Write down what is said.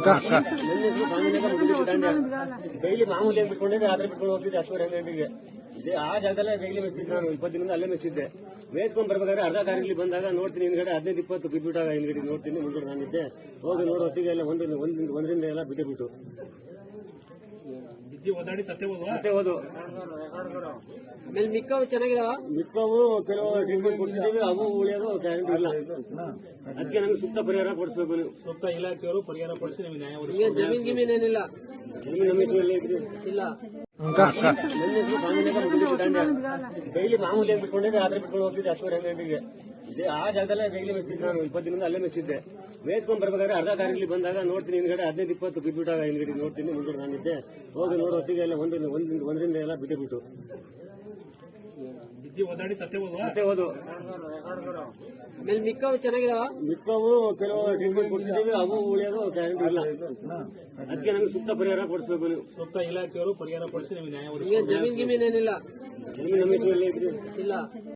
ನನ್ನ ಹೆಸರು ಸ್ವಾಮಿನಾಗ ಮುಗಿದು ಡೈಲಿ ಮಾಮೂಲಿ ಬಿಟ್ಕೊಂಡಿದ್ರೆ ರಾತ್ರಿ ಬಿಟ್ಕೊಂಡು ಹೋಗ್ತಿದ್ದೆ ಹಸುವರೆ ಗಂಟೆಗೆ ಇದೇ ಆ ಜಾಗದಲ್ಲೇ ಡೈಲಿ ಮೆಚ್ಚಿದ್ದೆ ನಾನು ಇಪ್ಪತ್ತು ದಿನದಿಂದ ಅಲ್ಲೇ ಮೆಚ್ಚಿದ್ದೆ ಮೇಸ್ಕೊಂಡ್ ಬರ್ಬೇಕಾದ್ರೆ ಅರ್ಧ ಕಾರ್ಯಲ್ಲಿ ಬಂದಾಗ ನೋಡ್ತೀನಿ ಹಿಂದ್ಗಡೆ ಹದಿನೈದು ಇಪ್ಪತ್ತು ಬಿದ್ದುಬಿಟ್ಟಾಗ ಹಿಂದ್ಗಡೆ ನೋಡ್ತೀನಿ ಮುಂದೆ ನಾನಿದ್ದೆ. ಹೋಗಿ ನೋಡೋ ಹೊತ್ತಿಗೆ ಎಲ್ಲ ಒಂದು ಒಂದ್ ಒಂದರಿಂದ ಎಲ್ಲ ಬಿಟ್ಟು ಒದ್ದಾಡಿ ಸತ್ಯ ಹೋದ್ವಾ ಮತ್ತೆ ಹೋದು. ಆಮೇಲೆ ಮಿಕ್ಕವು ಚೆನ್ನಾಗಿದಾವ? ಮಿಕ್ಕವು ಕೆಲವು ಟ್ರೀಟ್ಮೆಂಟ್ ಕೊಡ್ತಿದ್ದೀವಿ ಅವು ಉಳಿಯೋದು ಗ್ಯಾರಂಟಿ ಇಲ್ಲ. ಅದಕ್ಕೆ ನಮ್ಗೆ ಸುತ್ತ ಪರಿಹಾರ ಕೊಡಿಸ್ಬೇಕು ನೀವು. ಸೂಕ್ತ ಇಲಾಖೆಯವರು ಪರಿಹಾರ ಕೊಡಿಸಿ ನಿಮಗೆ ನ್ಯಾಯ ಒದಗಿಸಿ ಜಮೀನ್ ಗಿಮೀನ್ ಏನಿಲ್ಲ? ಜಮೀನು ನಮ್ಮ ಹೆಸರಲ್ಲಿ ಇದ್ರಿ ಇಲ್ಲ. ಡೈಲಿ ಮಾಮೂಲಿ ಬಿಟ್ಕೊಂಡಿದ್ರೆ ಆದ್ರೆ ಬಿಟ್ಕೊಂಡು ಹೋಗ್ತಿದ್ದೆ ಗಂಟೆಗೆ ಇದೇ. ಆ ಜಾಗದಲ್ಲೇ ಡೈಲಿ ಮೆಚ್ಚಿದ್ದೆ ನಾನು. ಇಪ್ಪತ್ತು ದಿನದಿಂದ ಅಲ್ಲೇ ಮೆಚ್ಚಿದ್ದೆ. ಮೇಸ್ಕೊಂಡ್ ಬರ್ಬೇಕಾದ್ರೆ ಅರ್ಧ ಕಾರ್ಯಲ್ಲಿ ಬಂದಾಗ ನೋಡ್ತೀನಿ ಹಿಂದ್ಗಡೆ ಹದಿನೈದು ಇಪ್ಪತ್ತು ಬಿದ್ದುಬಿಟ್ಟಾಗ ಹಿಂದ್ಗಡೆ ನೋಡ್ತೀನಿ ಮುಂದೆ ನಾನಿದ್ದೆ. ಹೋಗಿ ನೋಡೋ ಹೊತ್ತಿಗೆ ಎಲ್ಲ ಒಂದು ಒಂದ್ ಒಂದರಿಂದ ಎಲ್ಲ ಬಿಟ್ಟು ಬಿಟ್ಟು ಸತ್ಯ ಹೋದು ಮಿಕ್ಕವು ಚೆನ್ನಾಗಿದಾವ? ಮಿಕ್ಕವು ಕೆಲವು ಟ್ರೀಟ್ಮೆಂಟ್ ಕೊಡ್ತಿದ್ದೀವಿ ಅವು ಉಳಿಯೋದು ಗ್ಯಾರಂಟಿ ಇಲ್ಲ. ಅದಕ್ಕೆ ನಮ್ಗೆ ಸುತ್ತ ಪರಿಹಾರ ಕೊಡಿಸ್ಬೇಕು ನೀವು. ಸೂಕ್ತ ಇಲಾಖೆಯವರು ಪರಿಹಾರ ಕೊಡಿಸಿ ನಿಮಗೆ ನ್ಯಾಯ ಜಮೀನ್ ಗಿಮೀನ್ ಏನಿಲ್ಲ? ಜಮೀನ್ ನಮ್ಮ ಇಲ್ಲ.